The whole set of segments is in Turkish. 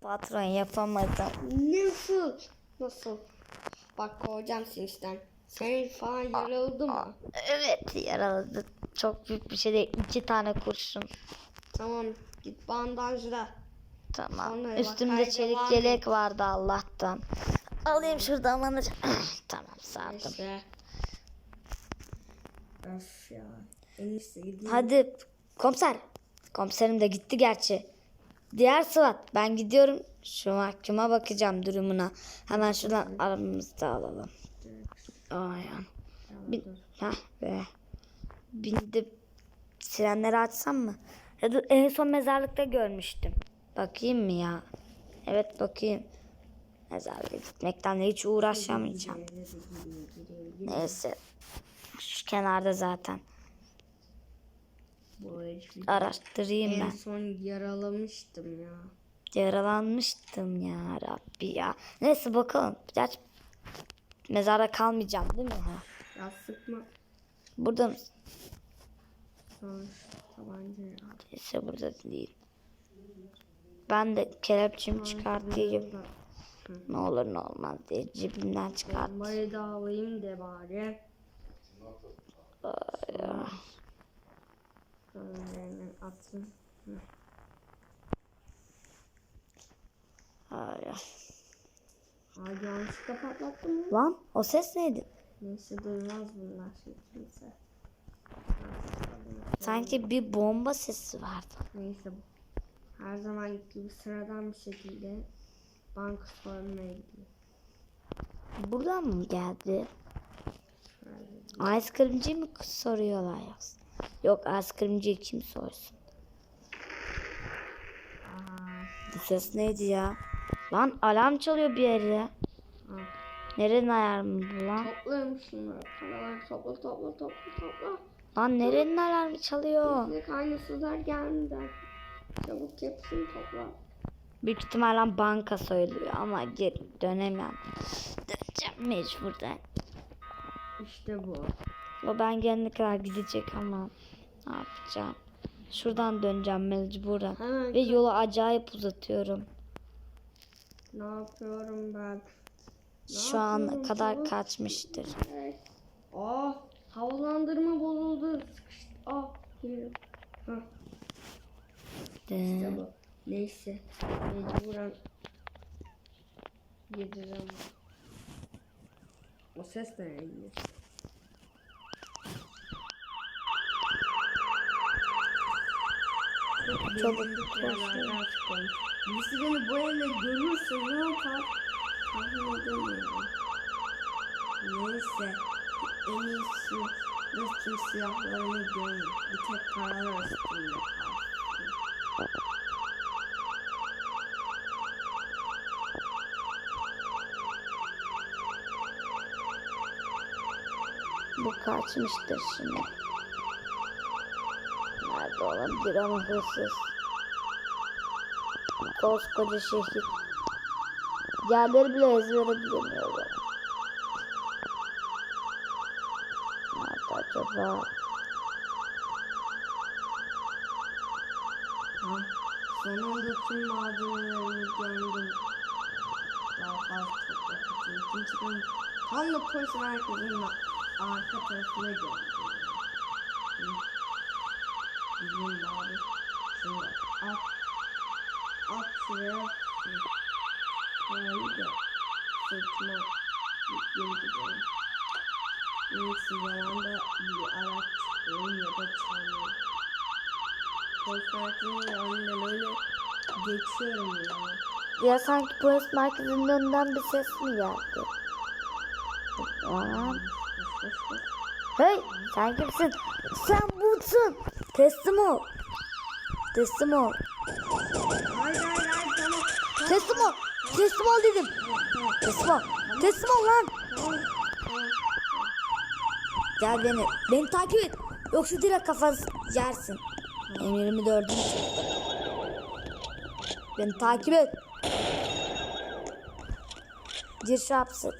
Patron yapamadım. Nasıl? Nasıl? Bak kovacağım seni işten. Senin falan yaraldı mı? Evet yaraladı. Çok büyük bir şey değil. İki tane kurşun. Tamam git bandajla. Tamam. Sonra Üstümde vakaya çelik devam yelek vardı Allah'tan. Alayım şuradan bana. tamam sardım. Neyse. Öf ya. Hadi komiser. Komiserim de gitti gerçi. Diğer Sıvat ben gidiyorum. Şu mahkuma bakacağım durumuna. Hemen şuradan aramızda alalım. Aynen. Bin, heh be. Bindim. Sirenleri açsam mı? Ya da en son mezarlıkta görmüştüm. Bakayım mı ya? Evet bakayım. Mezarlığa gitmekten de hiç uğraşamayacağım. Neyse. Şu kenarda zaten. Bu herif- Araştırayım En ben. son yaralamıştım ya. Yaralanmıştım ya Rabbi ya. Neyse bakalım. Gerçi mezara kalmayacağım değil mi? Ha? Ya sıkma. Burada mısın? Tabanca ya. Neyse burada değil. Ben de kelepçemi çıkartayım. Ne olur ne olmaz diye cebimden çıkart. Bombayı da alayım de bari. Sonra Ay, ay. Ay yanlışlıkla patlattım mı? Lan o ses neydi? Neyse duymaz bunlar şimdi kimse. Sanki bir bomba sesi vardı. Neyse her zaman gibi sıradan bir şekilde banka soymaya gidiyor. Buradan mı geldi? Ice creamci mi soruyorlar yaz? Yok ice creamciyi kim sorsun? Bu ses neydi ya? Lan alarm çalıyor bir yere. Nerenin alarmı bu lan? Toplayalım şunları. Paraları topla topla topla topla. Lan nerenin alarmı çalıyor? Bize kaynasızlar gelmeden. Çabuk hepsini topla. Büyük ihtimalle banka soyuluyor ama geri dönemem. Döneceğim mecburen. İşte bu. O ben gelene kadar gidecek ama ne yapacağım? Şuradan döneceğim mecburen. Hemen Ve yolu acayip uzatıyorum. ne yapıyorum ben? Ne Şu yapıyorum? kadar Çabuk. kaçmıştır. Hey. Aa, havalandırma bozuldu. Sıkıştı. Aa, geliyor. Hah, işte bu. Neyse. Mecburen yedireceğim. O ses nereye gidiyor? Çabuk çıkalım. Birisi beni bu evde görürse ne yapar? Tahmin edemiyorum. Neyse. En iyisi nasıl tüm silahlarımı görün. Bir tek paralar üstünde kalsın. Bu kaçmıştır şimdi. Nerede olabilir ama hırsız. Koskoca şehir. Yerleri bile ezbere bilemiyorum. Nerede acaba? Ha, sonunda tüm malzemelerimi gömdüm. Daha fazla toprak. Kimse beni tam da polis merkezinin arka tarafına gömdüm. Gideyim bari. Şunu at. At şuraya. Parayı da sırtıma gidelim. Neyse zamanda bir araç çıkıyorum ya da. Polis merkezinin önünden öyle geçiyorum ya. Ya sanki polis merkezinin önünden bir ses mi geldi? Aa. Hey sen kimsin? Sen busun. Teslim ol. Teslim ol. Hayır hayır hayır ol. Dedim. Teslim ol. Teslim ol lan. Gel beni. Beni takip et. Yoksa direkt kafanı yersin. Emirimi dördünü çektim. Beni takip et. Gir şu.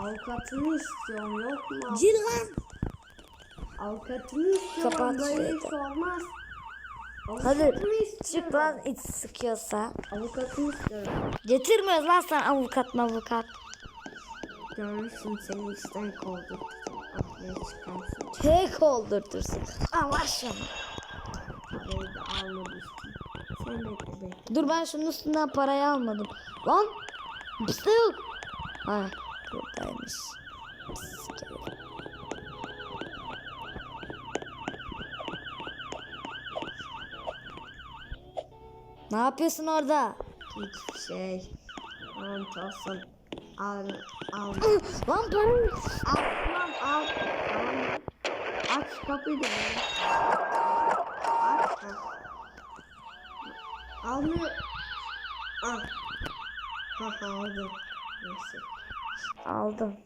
Avukatını istiyorum yok mu? Gir lan. Avukatını istiyorum Kapat şurayı. iş olmaz. Hadi çık lan iç sıkıyorsa. Avukatımı istiyorum. Getirmiyoruz lan sen avukat mavukat. Görürsün seni işten. Aklına çıkarsın. Tek oldurtursun. Allah şunu. Parayı da almamıştım. Sen bekle bekle. Dur ben şunun üstünden parayı almadım. Lan bizde yok. Ha buradaymış. Ne yapıyorsun orada? Hiçbir şey. Lanet olsun. Al, al. Lan parayı. al, lan al. Tamam. Aç kapıyı da. Aç. Almıyor. Al. Ha ha aldım. Neyse. Aldım.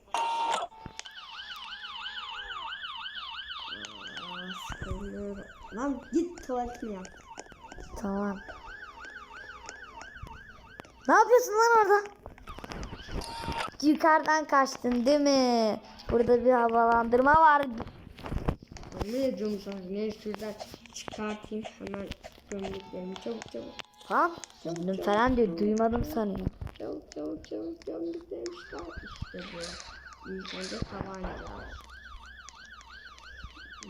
Sıkılıyorum. Lan git tuvaletini yap. Tamam. Ne yapıyorsun lan orada? Yukarıdan kaçtın değil mi? Burada bir havalandırma var. Ne diyorum sana? Ne şuradan çıkartayım hemen gömleklerimi çabuk çabuk. Lan gömdüm falan diyor. Duymadım sanıyorum. Çabuk çabuk çabuk gömleklerimi çıkart. İşte bu. İlk önce tabanca.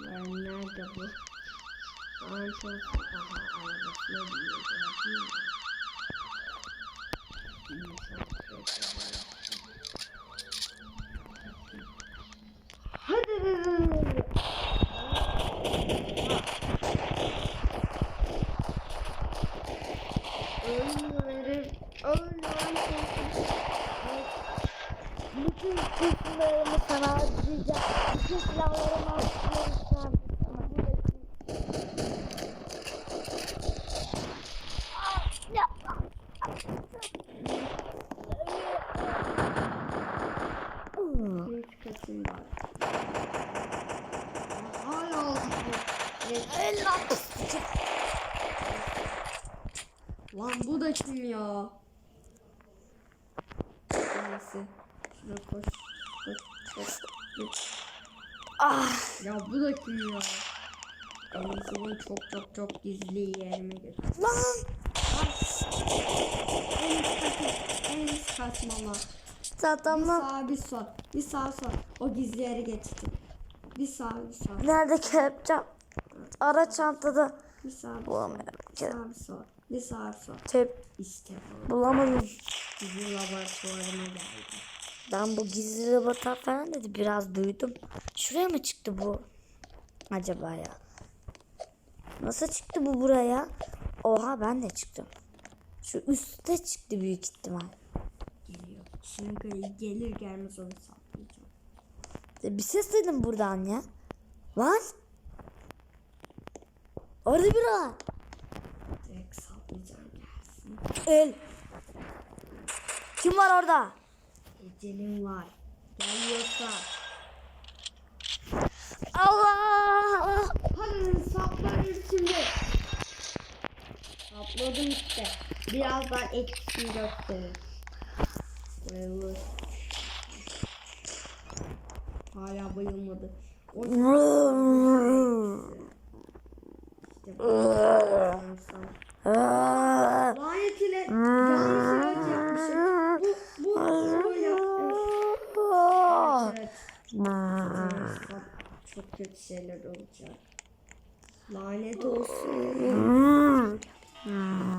Ben nerede bu? Lanet olsun. Aha arabasına kötü. Hadi. Ölüyorum. Kısımlarımı sana harcayacağım. Bütün silahlarımı harcayacağım. Üç katım var. Hala oldu. Evet. Lan bu da kim ya? Neyse. Şuna koş. Ah, Ya bu da kim ya? En seni çok çok çok gizli yerime götür. lan. En üst katmama. Bir sağ bir sol. Bir sağ sol. O gizli yere geçti. Bir sağ bir sol. Nerede kelepçem? Ara çantada. Bir sağ bir sol. Bir sağ bir sol. Bir sağ bir sol. Tep İşte bu. bulamadım. Gizli laboratuvarıma geldi. Ben bu gizli laboratuvar falan dedi biraz duydum. Şuraya mı çıktı bu? Acaba ya. Nasıl çıktı bu buraya? Oha ben de çıktım. Şu üstte çıktı büyük ihtimal. Geliyor. Şimdi gelir gelmez onu saplayacağım. E, Bir ses dedim buradan ya. Lan. Orada biri var. Direkt saplayacağım gelsin. El. Kim var orada? Ecelim var. Geliyorsa. Allah. Hadi saplarım şimdi. Sapladım işte. Birazdan etkisini gösterir. Bayılır. Hala bayılmadı. O işte. kötü şeyler olacak. Lanet olsun. Hmm. Hmm.